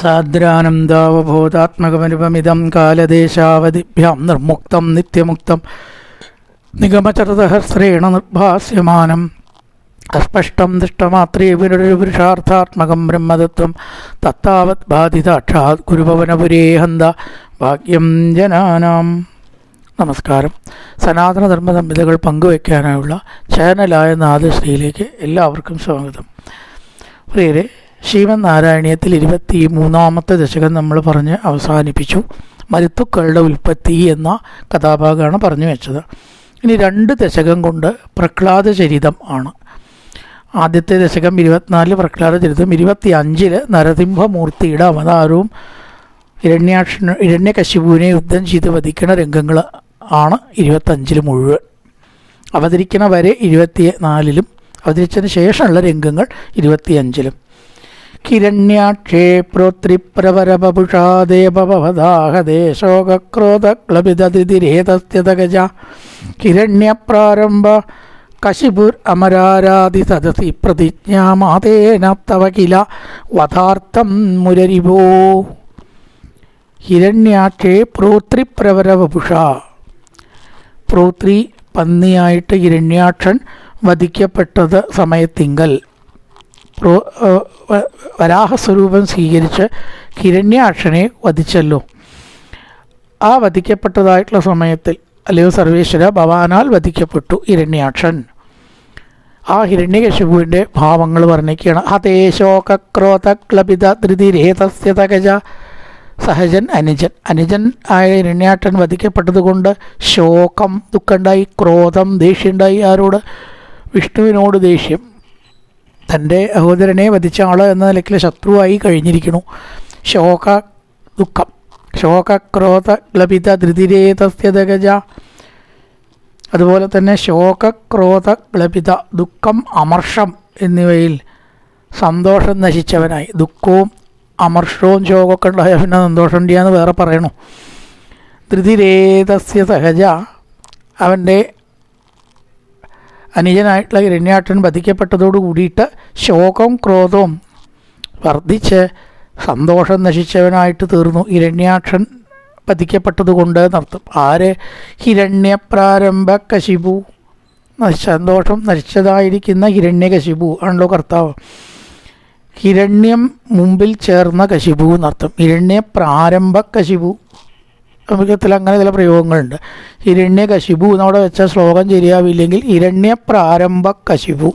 സാദ്രാനന്ദാവബോധാത്മകമനുപമിതം കാലദേശാവധിഭ്യാം നിർമുക്തം നിത്യമുക്തം നിഗമചരതഹസ്രേണ നിർഭാസ്യമാനം. അസ്പഷ്ടം ദൃഷ്ടമാത്രേ പുരുഷാർത്ഥാത്മകം ബ്രഹ്മതത്വം. തത്താവത് ബാധിതാക്ഷാത് ഗുരുഭവനപുരേ ഹന്ത. ഭാഗ്യം ജനാനാം. നമസ്കാരം. സനാതനധർമ്മ സംഹിതകൾ പങ്കുവയ്ക്കാനായുള്ള ചാനലായ നാദശ്രീയിലേക്ക് എല്ലാവർക്കും സ്വാഗതം. പ്രിയരെ ശ്രീമൻ നാരായണീയത്തിൽ ഇരുപത്തി മൂന്നാമത്തെ ദശകം നമ്മൾ പറഞ്ഞ് അവസാനിപ്പിച്ചു. മരുത്തുക്കളുടെ ഉൽപ്പത്തി എന്ന കഥാഭാഗമാണ് പറഞ്ഞു വെച്ചത്. ഇനി രണ്ട് ദശകം കൊണ്ട് പ്രഹ്ലാദ ചരിതം ആണ്. ആദ്യത്തെ ദശകം ഇരുപത്തിനാലിൽ പ്രഹ്ലാദ ചരിതം ഇരുപത്തി അഞ്ചിൽ നരസിംഹമൂർത്തിയുടെ അവതാരവും ഇരണ്യാക്ഷ ഇരണ്യകശിപുവിനെ യുദ്ധം ചെയ്ത് വധിക്കുന്ന രംഗങ്ങൾ ആണ് ഇരുപത്തഞ്ചിൽ മുഴുവൻ. അവതരിക്കണ വരെ ഇരുപത്തി നാലിലും അവതരിച്ചതിന് ശേഷമുള്ള രംഗങ്ങൾ ഇരുപത്തിയഞ്ചിലും. കിരണ്യാക്ഷേ പ്രോത്രിപ്രവരപുഷാദേവവധാഹദേശോക്രോധക്ലപിതതിരേതസ്യതഗജ കിരണ്യപ്രാരംഭ കശിപുർ അമരാരാധി സദസി പ്രതിജ്ഞാമാതേന തവ കില വധാർത്ഥം മുരരിവോ. ഹിരണ്യാക്ഷേ പ്രോത്രിപ്രവരവപുഷ പ്രോത്രി പന്നിയായിട്ട് ഹിരണ്യാക്ഷൻ വധിക്കപ്പെട്ടത് സമയത്തിങ്കൽ. വരാഹസ്വരൂപം സ്വീകരിച്ച് കിരണ്യാക്ഷനെ വധിച്ചല്ലോ. ആ വധിക്കപ്പെട്ടതായിട്ടുള്ള സമയത്തിൽ അല്ലയോ സർവേശ്വര ഭവാനാൽ വധിക്കപ്പെട്ടു ഹിരണ്യാക്ഷൻ. ആ ഹിരണ്യകശിപുവിന്റെ ഭാവങ്ങൾ വർണിക്കുകയാണ്. ഹതേശോക്രോധ ക്ലപിത ധൃതിരേതസ്യ തകജ സഹജൻ അനുജൻ. അനുജൻ ആയ ഹിരണ്യാക്ഷൻ വധിക്കപ്പെട്ടതുകൊണ്ട് ശോകം ദുഃഖമുണ്ടായി ക്രോധം ദേഷ്യമുണ്ടായി ആരോട്? വിഷ്ണുവിനോട് ദേഷ്യം. തന്റെ സഹോദരനെ വധിച്ച ആൾ എന്ന നിലയ്ക്ക് ശത്രുവായി കഴിഞ്ഞിരിക്കുന്നു. ശോക ദുഃഖം. ശോകക്രോധ ഗ്ലപിത ധൃതിരേതസ്യതഗജ അതുപോലെ തന്നെ ശോകക്രോധ ഗ്ലപിത ദുഃഖം അമർഷം എന്നിവയിൽ സന്തോഷം നശിച്ചവനായി. ദുഃഖവും അമർഷവും ശോകമൊക്കെ ഉണ്ടായ പിന്നെ സന്തോഷം ഉണ്ടെന്ന് വേറെ പറയണു. ധൃതിരേതസ്യ സഹജ അവന്റെ അനുജനായിട്ടുള്ള ഹിരണ്യാട്ടൻ വധിക്കപ്പെട്ടതോട് കൂടിയിട്ട് ശോകവും ക്രോധവും വർദ്ധിച്ച് സന്തോഷം നശിച്ചവനായിട്ട് തീർന്നു. ഹിരണ്യാക്ഷൻ വധിക്കപ്പെട്ടതുകൊണ്ട് നടത്തും ആര്? ഹിരണ്യപ്രാരംഭ കശിപു. സന്തോഷം നശിച്ചതായിരിക്കുന്ന ഹിരണ്യകശിപു ആണല്ലോ കർത്താവ്. ഹിരണ്യം മുമ്പിൽ ചേർന്ന കശിപു നർത്തം ഹിരണ്യ പ്രാരംഭ കശിപു. അമികത്തിൽ അങ്ങനെ ചില പ്രയോഗങ്ങളുണ്ട്. ഹിരണ്യ കശിപു എന്നവിടെ വെച്ച ശ്ലോകം ശരിയാവില്ലെങ്കിൽ ഹിരണ്യ പ്രാരംഭ കശിപു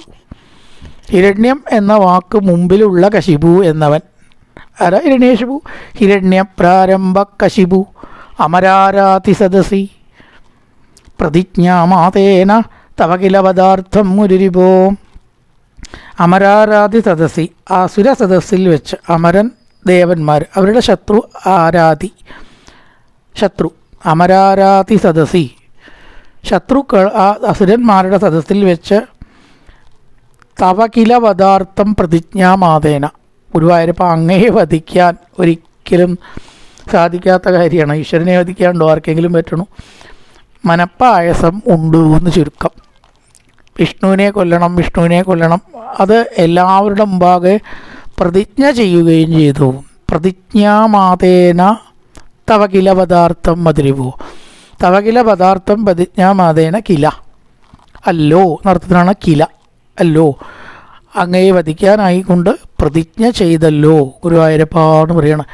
ഹിരണ്യം എന്ന വാക്ക് മുമ്പിലുള്ള കശിപു എന്നവൻ. ആരാ ഹിരണ്യശിപു ഹിരണ്യ പ്രാരംഭ കശിപു അമരാരാതി സദസി പ്രതിജ്ഞാമാതേന തവകില പദാർത്ഥം സദസി സദസ്സി ആസുര സദസ്സിൽ വെച്ച് അമരൻ ദേവന്മാർ അവരുടെ ശത്രു ആരാധി ശത്രു. അമരാരാതി സദസ്സി ശത്രുക്കൾ ആ അസുരന്മാരുടെ സദസ്സിൽ വെച്ച് തവകില പദാർത്ഥം പ്രതിജ്ഞാമാതേന. ഗുരുവായൂരപ്പം അങ്ങയെ വധിക്കാൻ ഒരിക്കലും സാധിക്കാത്ത കാര്യമാണ്. ഈശ്വരനെ വധിക്കാണ്ടോ ആർക്കെങ്കിലും പറ്റണു? മനപ്പായസം ഉണ്ട് എന്ന് ചുരുക്കം. വിഷ്ണുവിനെ കൊല്ലണം വിഷ്ണുവിനെ കൊല്ലണം. അത് എല്ലാവരുടെ മുമ്പാകെ പ്രതിജ്ഞ ചെയ്യുകയും ചെയ്തു. പ്രതിജ്ഞാമാതേന തവകില പദാർത്ഥം മധുരിവോ തവകില പദാർത്ഥം പ്രതിജ്ഞാമാതേന കില. അല്ലോ നടത്തുന്നതാണ് കില. അല്ലോ. അങ്ങയെ വധിക്കാനായിക്കൊണ്ട് പ്രതിജ്ഞ ചെയ്തല്ലോ. ഗുരുവായൂരപ്പാന്ന് പറയണം.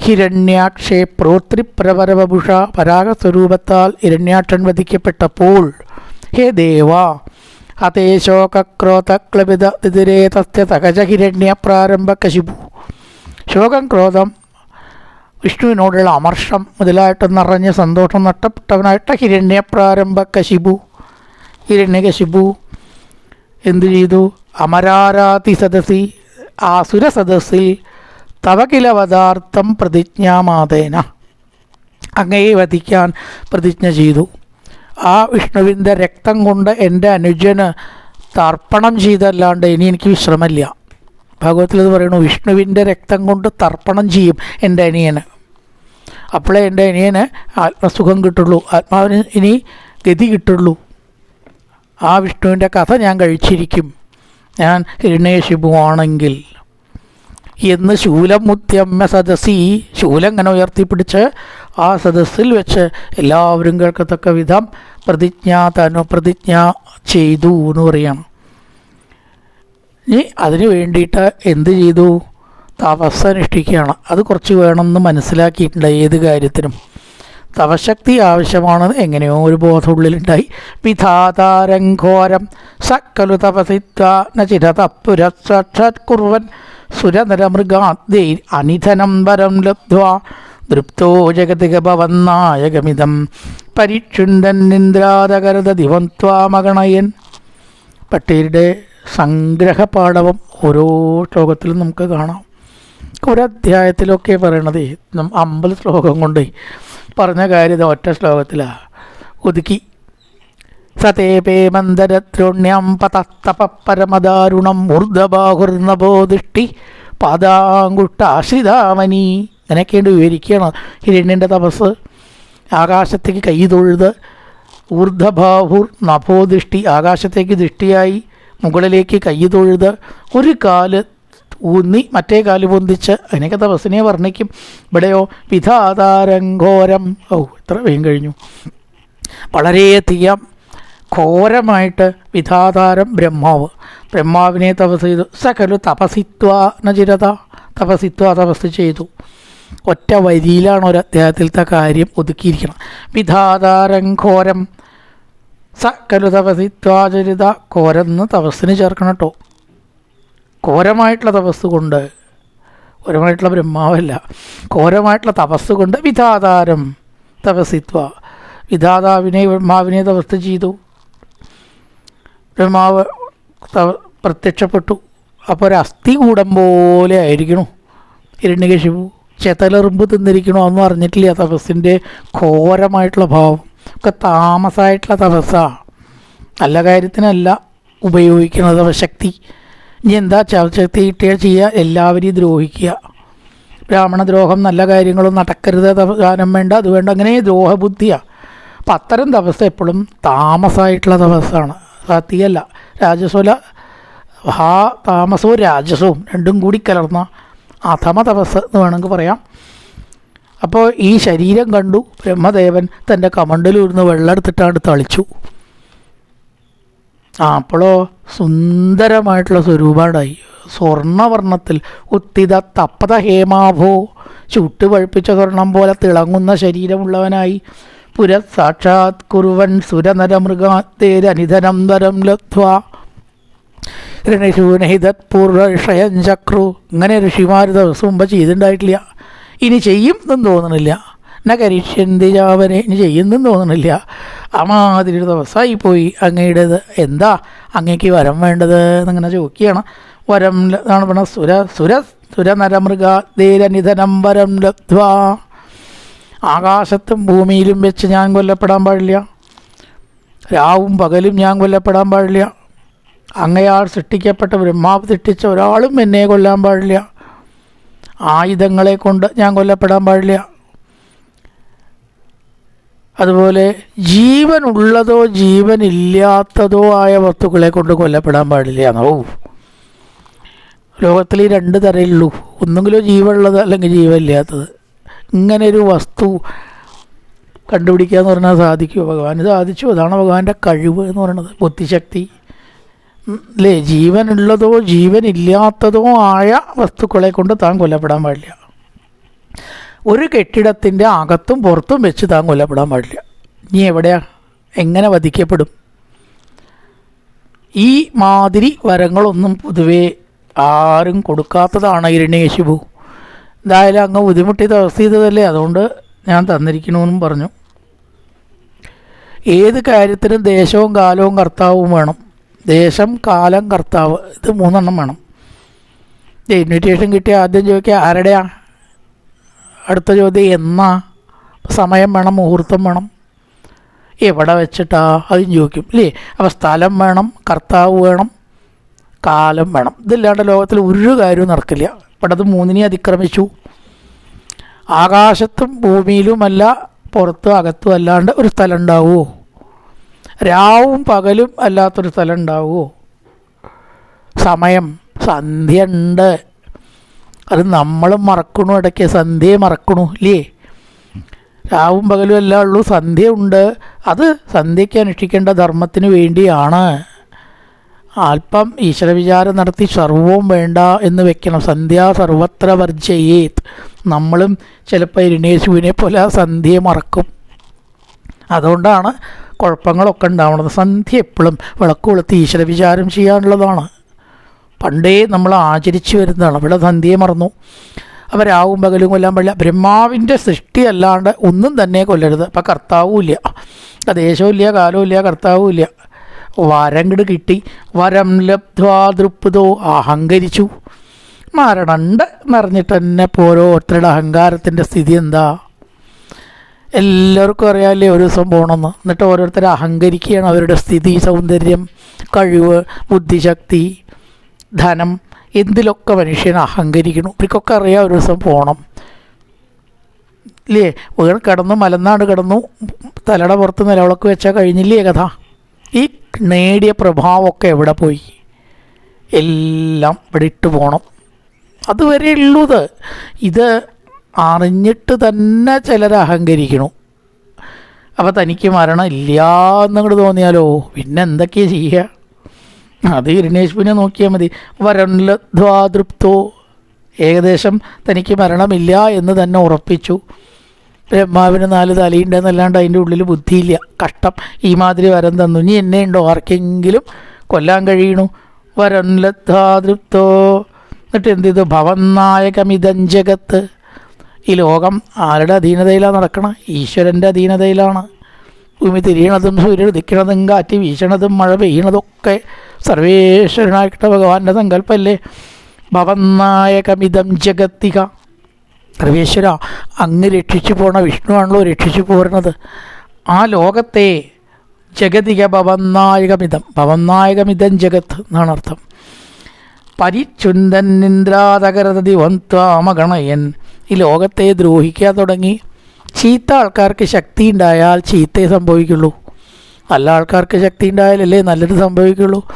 ഹിരണ്യാക്ഷേ പ്രോത്രിപ്രവരവഭുഷ പരാഗസ്വരൂപത്താൽ ഹിരണ്യാക്ഷൻ വധിക്കപ്പെട്ടപ്പോൾ ഹേ ക്ലബിത അതേശോക്രോധക്ലപിത തസ്യ സഹജ ഹിരണ്യ പ്രാരംഭ കശിപു. ശോകം ക്രോധം വിഷ്ണുവിനോടുള്ള അമർഷം മുതലായിട്ട് നിറഞ്ഞ സന്തോഷം നഷ്ടപ്പെട്ടവനായിട്ട് ഹിരണ്യ പ്രാരംഭ കശിപു ഹിരണ്യകശിപു എന്തു ചെയ്തു? അമരാരാതി സദസി ആസുര സദസ്സിൽ തവകില പദാർത്ഥം പ്രതിജ്ഞാമാതേന. അങ്ങയെ വധിക്കാൻ പ്രതിജ്ഞ ചെയ്തു. ആ വിഷ്ണുവിന്റെ രക്തം കൊണ്ട് എന്റെ അനുജന് തർപ്പണം ചെയ്തല്ലാണ്ട് ഇനി എനിക്ക് വിശ്രമമില്ല. ഭാഗവത്തിൽ ഇത് പറയുന്നു വിഷ്ണുവിന്റെ രക്തം കൊണ്ട് തർപ്പണം ചെയ്യും എന്റെ അനിയന്. അപ്പോഴേ എന്റെ അനിയന് ആത്മസുഖം കിട്ടുള്ളൂ ആത്മാവിന് ഇനി ഗതി കിട്ടുള്ളൂ. ആ വിഷ്ണുവിന്റെ കഥ ഞാൻ കഴിച്ചിരിക്കും. ഞാൻ ഹിരണ്യശിപുവാണെങ്കിൽ എന്ന് ശൂലം മുത്യമ്മ സദസ്സി ശൂലം ഇങ്ങനെ ഉയർത്തിപ്പിടിച്ച് ആ സദസ്സിൽ വെച്ച് എല്ലാവരും കേൾക്കത്തക്ക വിധം പ്രതിജ്ഞ തനു പ്രതിജ്ഞ ചെയ്തു എന്ന് പറയണം ഇനി അതിനു വേണ്ടിയിട്ട് എന്ത് ചെയ്തു? തപസ് അനുഷ്ഠിക്കുകയാണ്. അത് കുറച്ച് വേണമെന്ന് മനസ്സിലാക്കിയിട്ടുണ്ട് ഏത് കാര്യത്തിനും. തപശക്തി ആവശ്യമാണെന്ന് എങ്ങനെയോ ഒരു ബോധം ഉള്ളിലുണ്ടായി വിധാതാരംഘോരം സക്കലു തപസിത്വൻ സുരനരമൃഗാദ്യൈ അനിധനം വരം ലബ്ധ്വാ ദൃപ്തോ ഭവന്നായകമിതം പരിക്ഷുണ്ടൻ ദിവം ത്വാമഗണയൻ പട്ടേരുടെ സംഗ്രഹപാഠവം ഓരോ ശ്ലോകത്തിലും നമുക്ക് കാണാം. ഒരധ്യായത്തിലൊക്കെ പറയണത് അമ്പത് ശ്ലോകം കൊണ്ട് പറഞ്ഞ കാര്യം ഒറ്റ ശ്ലോകത്തിലാണ് ഒതുക്കി. സതേപേ മന്ദരദ്രോണ്യം പതസ്തപ പരമദാരുണം ഊർദ്ധബാഹുർനബോദിഷ്ടി പാദാങ്കുഷ്ടാശ്രിതാമനി. ഇങ്ങനെയൊക്കെയുണ്ട് വിവരിക്കുകയാണ് ഹിരണ്യന്റെ തപസ്. ആകാശത്തേക്ക് കൈ തൊഴുത് ഊർദ്ധബാഹുർ നഭോദൃഷ്ടി ആകാശത്തേക്ക് ദൃഷ്ടിയായി. മുകളിലേക്ക് കൈ തൊഴുത് ഒരു കാൽ ഊന്നി മറ്റേ കാൽ പൊന്തിച്ച് അതിനൊക്കെ തപസ്സിനെ വർണിക്കും. ഇവിടെയോ വിധാതാരംഘോരം ഓ ഇത്ര വേഗം കഴിഞ്ഞു. വളരെയധികം ഘോരമായിട്ട് വിധാതാരം ബ്രഹ്മാവ്. ബ്രഹ്മാവിനെ തപസ് ചെയ്തു. സകലു തപസിത്വ നചിരത തപസിത്വ തപസ് ചെയ്തു. ഒറ്റ വരിയിലാണ് ഒരു അദ്ദേഹത്തിലത്തെ കാര്യം ഒതുക്കിയിരിക്കണം വിധാതാരം ഘോരം. സകലു തപസിത്വാചരിത കോരെന്ന് തപസ്സിന് ചേർക്കണം കേട്ടോ ഘോരമായിട്ടുള്ള തപസ് കൊണ്ട് ഘോരമായിട്ടുള്ള ബ്രഹ്മാവല്ല ഘോരമായിട്ടുള്ള തപസ് കൊണ്ട് വിധാതാരം തപസിത്വ വിധാതാവിനെ ബ്രഹ്മാവിനെ തപസ് ചെയ്തു. ബ്രഹ്മാവ് പ്രത്യക്ഷപ്പെട്ടു. അപ്പോൾ ഒരു അസ്ഥി കൂടം പോലെ ആയിരിക്കണു. ഇരണ്യകശിപു ചെതലെറുമ്പ് തിന്നിരിക്കണോ എന്നും അറിഞ്ഞിട്ടില്ല തപസ്സിന്റെ ഘോരമായിട്ടുള്ള ഭാവം. ഒക്കെ താമസമായിട്ടുള്ള തപസ്സാണ് നല്ല കാര്യത്തിനല്ല ഉപയോഗിക്കുന്നത് തപശക്തി ഇനി എന്താ ശക്തി കിട്ടിയാൽ ചെയ്യുക എല്ലാവരെയും ദ്രോഹിക്കുക. ബ്രാഹ്മണ ദ്രോഹം നല്ല കാര്യങ്ങളും നടക്കരുത് ഗാനം വേണ്ട അത് വേണ്ട അങ്ങനെ ദ്രോഹബുദ്ധിയാണ് അപ്പം അത്തരം തപസ് എപ്പോഴും താമസമായിട്ടുള്ള തപസ്സാണ്. സാത്വികല്ല രാജസ്വല ഹാ താമസവും രാജസവും രണ്ടും കൂടി കലർന്ന അധമ തപസ് എന്ന് വേണമെങ്കിൽ പറയാം. അപ്പോൾ ഈ ശരീരം കണ്ടു ബ്രഹ്മദേവൻ തന്റെ കമണ്ടലൂർന്ന് വെള്ളം എടുത്തിട്ടാണ് തളിച്ചു. ആ അപ്പോഴോ സുന്ദരമായിട്ടുള്ള സ്വരൂപമുണ്ടായി സ്വർണവർണത്തിൽ ഉത്തിത തപ്പത ഹേമാഭോ ചുട്ട് പഴുപ്പിച്ച സ്വർണം പോലെ തിളങ്ങുന്ന ശരീരമുള്ളവനായി. പുര സാക്ഷാത് കുറുവൻ സുരനരമൃഗാത്തേരനിധനം വരം ലബ്ധ്വ. ഋണിശൂനഹിതത് പൂർവ ഋഷയൻ ചക്രു. ഇങ്ങനെ ഋഷിമാർ ദിവസം മുമ്പ് ചെയ്തിട്ടുണ്ടായിട്ടില്ല. ഇനി ചെയ്യും എന്നും തോന്നണില്ല. ന കരിഷ്യന്തി ജാവനെ ഇനി ചെയ്യുന്നെന്ന് തോന്നണില്ല. അമാതിരി ഒരു ദിവസമായി പോയി അങ്ങയുടേത്. എന്താ അങ്ങേക്ക് വരം വേണ്ടത് എന്നിങ്ങനെ ചോദിക്കുകയാണ്. വരം ആണ് എന്നാണ് പറഞ്ഞത് സുര സുര നരമൃഗ ധീരനിധനം വരം ലബ്ധ്വ. ആകാശത്തും ഭൂമിയിലും വെച്ച് ഞാൻ കൊല്ലപ്പെടാൻ പാടില്ല. രാവും പകലും ഞാൻ കൊല്ലപ്പെടാൻ പാടില്ല. അങ്ങയാൾ സൃഷ്ടിക്കപ്പെട്ട ബ്രഹ്മാവ് സൃഷ്ടിച്ച ഒരാളും എന്നെ കൊല്ലാൻ പാടില്ല. ആയുധങ്ങളെ കൊണ്ട് ഞാൻ കൊല്ലപ്പെടാൻ പാടില്ല. അതുപോലെ ജീവനുള്ളതോ ജീവനില്ലാത്തതോ ആയ വസ്തുക്കളെ കൊണ്ട് കൊല്ലപ്പെടാൻ പാടില്ല. എന്നോ ലോകത്തിൽ ഈ രണ്ട് തരമുള്ളൂ ഒന്നുകിലോ ജീവനുള്ളത് അല്ലെങ്കിൽ ജീവനില്ലാത്തത്. ഇങ്ങനെ ഒരു വസ്തു കണ്ടുപിടിക്കുക എന്ന് പറഞ്ഞാൽ സാധിക്കുമോ? ഭഗവാൻ സാധിച്ചു. അതാണ് ഭഗവാന്റെ കഴിവ് എന്ന് പറയുന്നത്. ബുദ്ധിശക്തി. അല്ലേ ജീവനുള്ളതോ ജീവനില്ലാത്തതോ ആയ വസ്തുക്കളെ കൊണ്ട് താൻ കൊല്ലപ്പെടാൻ പാടില്ല. ഒരു കെട്ടിടത്തിന്റെ അകത്തും പുറത്തും വെച്ച് താൻ കൊല്ലപ്പെടാൻ പാടില്ല. നീ എവിടെയാ? എങ്ങനെ വധിക്കപ്പെടും? ഈ മാതിരി വരങ്ങളൊന്നും പൊതുവേ ആരും കൊടുക്കാത്തതാണ് ഇരണ്യകശിപു എന്തായാലും അങ്ങ് ബുദ്ധിമുട്ടി തപസ് ചെയ്തതല്ലേ അതുകൊണ്ട് ഞാൻ തന്നിരിക്കണമെന്നും പറഞ്ഞു. ഏത് കാര്യത്തിനും ദേശവും കാലവും കർത്താവും വേണം. ദേശം കാലം കർത്താവ് ഇത് മൂന്നെണ്ണം വേണം. ഇൻവിറ്റേഷൻ കിട്ടിയ ആദ്യം ചോദിക്കുക ആരുടെയാ? അടുത്ത ചോദ്യം എന്നാ? സമയം വേണം മുഹൂർത്തം വേണം. എവിടെ വെച്ചിട്ടാ? അതും ചോദിക്കും ഇല്ലേ? അപ്പോൾ സ്ഥലം വേണം കർത്താവ് വേണം കാലം വേണം. ഇതില്ലാണ്ട് ലോകത്തിൽ ഒരു കാര്യവും നടക്കില്ല. ഇവിടെ അത് മൂന്നിനെ അതിക്രമിച്ചു. ആകാശത്തും ഭൂമിയിലുമല്ല പുറത്തും അകത്തും അല്ലാണ്ട് ഒരു സ്ഥലം ഉണ്ടാവുമോ രാവും പകലും അല്ലാത്തൊരു സ്ഥലം ഉണ്ടാവുമോ സമയം സന്ധ്യ ഉണ്ട് അത് നമ്മളും മറക്കണു ഇടയ്ക്ക് സന്ധ്യയെ മറക്കണു ഇല്ലേ? രാവും പകലും എല്ലാം ഉള്ളൂ സന്ധ്യ ഉണ്ട് അത് സന്ധ്യയ്ക്ക് അനുഷ്ഠിക്കേണ്ട ധർമ്മത്തിന് വേണ്ടിയാണ്. അല്പം ഈശ്വരവിചാരം നടത്തി സർവവും വേണ്ട എന്ന് വെക്കണം. സന്ധ്യ സർവത്ര വർജയേത് നമ്മളും ചിലപ്പോൾ ഇരുണേശുവിനെ പോലെ സന്ധ്യയെ മറക്കും. അതുകൊണ്ടാണ് കുഴപ്പങ്ങളൊക്കെ ഉണ്ടാവുന്നത് സന്ധ്യ എപ്പോഴും വിളക്ക് കൊളുത്തി ഈശ്വര വിചാരം ചെയ്യാനുള്ളതാണ്. പണ്ടേ നമ്മൾ ആചരിച്ചു വരുന്നതാണ്. ഇവിടെ സന്ധ്യയെ മറന്നു. അവരാവും പകലും കൊല്ലാൻ പാടില്ല ബ്രഹ്മാവിന്റെ സൃഷ്ടി അല്ലാണ്ട് ഒന്നും തന്നെ കൊല്ലരുത്. അപ്പം കർത്താവും ഇല്ല. ദേശവും ഇല്ല കാലവും ഇല്ല കർത്താവും ഇല്ല. വരം കിട് കിട്ടി. വരം ലബ്ധ്വാ ദൃപ്തോ അഹങ്കരിച്ചു. മരണണ്ട് നിറഞ്ഞിട്ട് തന്നെ ഓരോരുത്തരുടെ അഹങ്കാരത്തിന്റെ സ്ഥിതി എന്താ? എല്ലാവർക്കും അറിയാമല്ലേ ഒരു ദിവസം പോകണമെന്ന് എന്നിട്ട് ഓരോരുത്തർ അഹങ്കരിക്കുകയാണ് അവരുടെ സ്ഥിതി സൗന്ദര്യം കഴിവ് ബുദ്ധിശക്തി ധനം എന്തിലൊക്കെ മനുഷ്യൻ അഹങ്കരിക്കണം ഇവർക്കൊക്കെ അറിയാം ഒരു ദിവസം പോകണം ഇല്ലേ? വീട് കിടന്നു മലനാട് കിടന്നു തലയുടെ പുറത്ത് നിലവിളക്ക് വെച്ചാൽ കഴിഞ്ഞില്ലേ കഥ? ഈ നേടിയ പ്രഭാവമൊക്കെ എവിടെ പോയി? എല്ലാം ഇവിടെ ഇട്ട് പോകണം അതുവരെ ഉള്ളത് ഇത് അറിഞ്ഞിട്ട് തന്നെ ചിലർ അഹങ്കരിക്കണു. അപ്പോൾ തനിക്ക് മരണം ഇല്ല എന്നങ്ങോട്ട് തോന്നിയാലോ? പിന്നെ എന്തൊക്കെയാണ് ചെയ്യുക അത് പിന്നെ നോക്കിയാൽ മതി. വരൺലധ്വാതൃപ്തോ ഏകദേശം തനിക്ക് മരണമില്ല എന്ന് തന്നെ ഉറപ്പിച്ചു. ബ്രഹ്മാവിന് നാല് തലയുണ്ടെന്നല്ലാണ്ട് അതിന്റെ ഉള്ളിൽ ബുദ്ധിയില്ല. കഷ്ടം ഈ മാതിരി വരം തന്നു. ഇനി എന്നെ ഉണ്ടോ? ആർക്കെങ്കിലും കൊല്ലാൻ കഴിയണു? വരൺലധ്വാതൃപ്തോ എന്നിട്ട് എന്ത് ചെയ്തു? ഭവന്നായകമിതം ജഗത്ത് ഈ ലോകം ആരുടെ അധീനതയിലാണ് നടക്കണം? ഈശ്വരന്റെ അധീനതയിലാണ്. ഭൂമി തിരിയണതും സൂര്യൻ ഉദിക്കണതും കാറ്റ് വീശണതും മഴ പെയ്യണതൊക്കെ സർവേശ്വരനായിട്ട് ഭഗവാന്റെ സങ്കല്പമല്ലേ ഭവന്നായകമിതം ജഗത്തിക. സർവേശ്വര അങ്ങ് രക്ഷിച്ചു പോണ വിഷ്ണുവാണല്ലോ രക്ഷിച്ചു പോരുന്നത്. ആ ലോകത്തെ ജഗതിക ഭവന്നായകമിതം ഭവന്നായകമിതം ജഗത്ത് എന്നാണ് അർത്ഥം. പരിചുന്തനിന്ദ്രാതകരതി വന്ത്വാമഗണയൻ ഈ ലോകത്തെ ദ്രോഹിക്കാൻ തുടങ്ങി. ചീത്ത ആൾക്കാർക്ക് ശക്തി ഉണ്ടായാൽ ചീത്തയെ സംഭവിക്കുള്ളൂ. നല്ല ആൾക്കാർക്ക് ശക്തി ഉണ്ടായാലല്ലേ നല്ലത് സംഭവിക്കുള്ളൂ.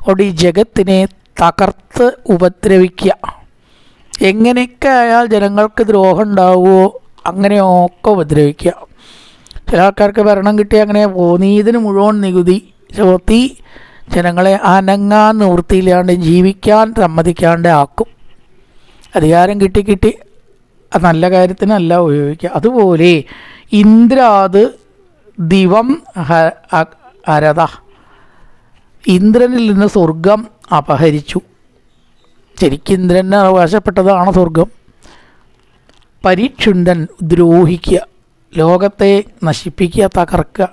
അതുകൊണ്ട് ഈ ജഗത്തിനെ തകർത്ത് ഉപദ്രവിക്കുക. എങ്ങനെയൊക്കെ ആയാൽ ജനങ്ങൾക്ക് ദ്രോഹം ഉണ്ടാവുമോ അങ്ങനെയൊക്കെ ഉപദ്രവിക്കുക. ചില ആൾക്കാർക്ക് ഭരണം കിട്ടി അങ്ങനെ പോന്നീതിന് മുഴുവൻ നികുതി ചോത്തി ജനങ്ങളെ അനങ്ങാൻ നിവൃത്തിയില്ലാണ്ട് ജീവിക്കാൻ സമ്മതിക്കാണ്ട് ആക്കും. അധികാരം കിട്ടി കിട്ടി. നല്ല കാര്യത്തിനല്ല ഉപയോഗിക്കുക. അതുപോലെ ഇന്ദ്രാത് ദിവം ഹരത ഇന്ദ്രനിൽ നിന്ന് സ്വർഗം അപഹരിച്ചു. ശരിക്കും ഇന്ദ്രന് അവകാശപ്പെട്ടതാണ് സ്വർഗം? പരീക്ഷുണ്ടൻ ദ്രോഹിക്കുക. ലോകത്തെ നശിപ്പിക്കുക തകർക്കുക.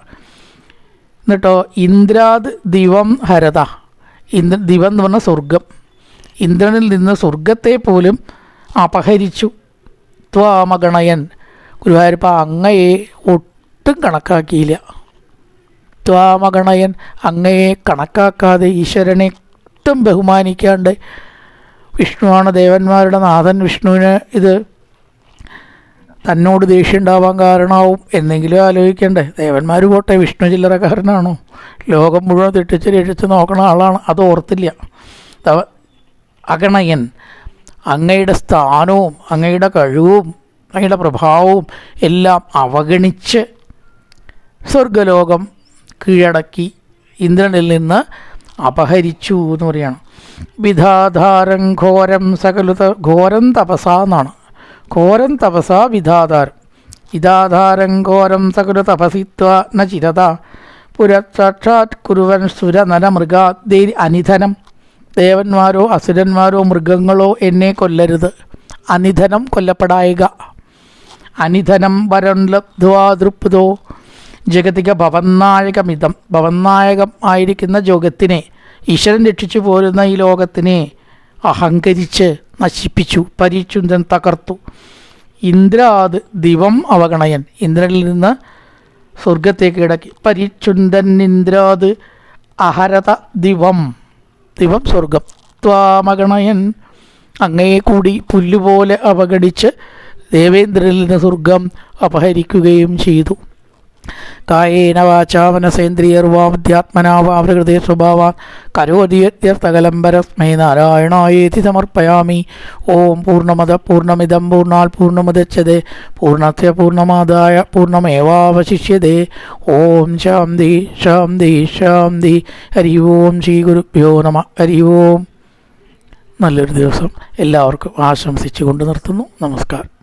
എന്നിട്ടോ ഇന്ദ്രാത് ദിവം ഹരത ഇന്ദ്ര ദിവം എന്ന് പറഞ്ഞാൽ സ്വർഗം. ഇന്ദ്രനിൽ നിന്ന് സ്വർഗത്തെ പോലും അപഹരിച്ചു. ത്വാമഗണയൻ ഗുരുവായൂരപ്പ അങ്ങയെ ഒട്ടും കണക്കാക്കിയില്ല. ത്വാമഗണയൻ അങ്ങയെ കണക്കാക്കാതെ ഈശ്വരനെ ഒട്ടും ബഹുമാനിക്കാണ്ട് വിഷ്ണുവാണ് ദേവന്മാരുടെ നാഥൻ. വിഷ്ണുവിന് ഇത് തന്നോട് ദേഷ്യം ഉണ്ടാവാൻ കാരണമാവും എന്നെങ്കിലും ആലോചിക്കണ്ടേ. ദേവന്മാർ പോട്ടെ വിഷ്ണു ചില്ലറക്കാരനാണോ? ലോകം മുഴുവൻ തെട്ടിച്ച് രക്ഷിച്ച് നോക്കണ ആളാണ്. അത് ഓർത്തില്ല. അഗണയൻ അങ്ങയുടെ സ്ഥാനവും അങ്ങയുടെ കഴിവും അങ്ങയുടെ പ്രഭാവവും എല്ലാം അവഗണിച്ച് സ്വർഗലോകം കീഴടക്കി ഇന്ദ്രനിൽ നിന്ന് അപഹരിച്ചു എന്ന് പറയണം. വിധാധാരം ഘോരം സകലുത ഘോരം തപസ എന്നാണ്. ഘോരം തപസ വിധാധാരം. വിധാധാരം ഘോരം സകല തപസിത്വ ന ചിരത. പുരസാക്ഷാത് കുരുവൻ സുരനന നരമൃഗാദേ അനിധനം. ദേവന്മാരോ അസുരന്മാരോ മൃഗങ്ങളോ എന്നെ കൊല്ലരുത്. അനിധനം കൊല്ലപ്പെടായിക. അനിധനം വരം ലബ്ധ്വാ ദൃപ്തോ. ജഗതിക ഭവന്നായകമിതം. ഭവന്നായകം ആയിരിക്കുന്ന ജഗത്തിനെ ഈശ്വരൻ രക്ഷിച്ചു പോരുന്ന ഈ ലോകത്തിനെ അഹങ്കരിച്ച് നശിപ്പിച്ചു പരീക്ഷുന്ദൻ തകർത്തു. ഇന്ദ്രാത് ദിവം അവഗണയൻ. ഇന്ദ്രനിൽ നിന്ന് സ്വർഗത്തേക്ക് ഇടക്കി പരീക്ഷുന്ദൻ ഇന്ദ്രാത് അഹരത ദിവം. ദിവം സ്വർഗം ത്വാമഗണയൻ അങ്ങയെ കൂടി പുല്ലുപോലെ അവഗണിച്ച് ദേവേന്ദ്രനിൽ നിന്ന് സ്വർഗം അപഹരിക്കുകയും ചെയ്തു. കായേന വാചാ പ്രകൃതി സ്വഭാവാൻ കരോതിയത്യർത്ഥകലം പരസ്മൈ നാരായണായേതി സമർപ്പയാമി ഓം പൂർണമത പൂർണമിതം പൂർണാൽ പൂർണമുദച്ഛത് പൂർണത്യ പൂർണമാദായ പൂർണമേവാവശിഷ്യത്തെ ഓം ശാന്തി ശാന്തി ശാന്തി. ഹരി ഓം ശ്രീ ഗുരുഭ്യോ നമ. ഹരി ഓം. നല്ലൊരു ദിവസം. എല്ലാവർക്കും ആശംസിച്ചുകൊണ്ട് നിർത്തുന്നു. നമസ്കാരം.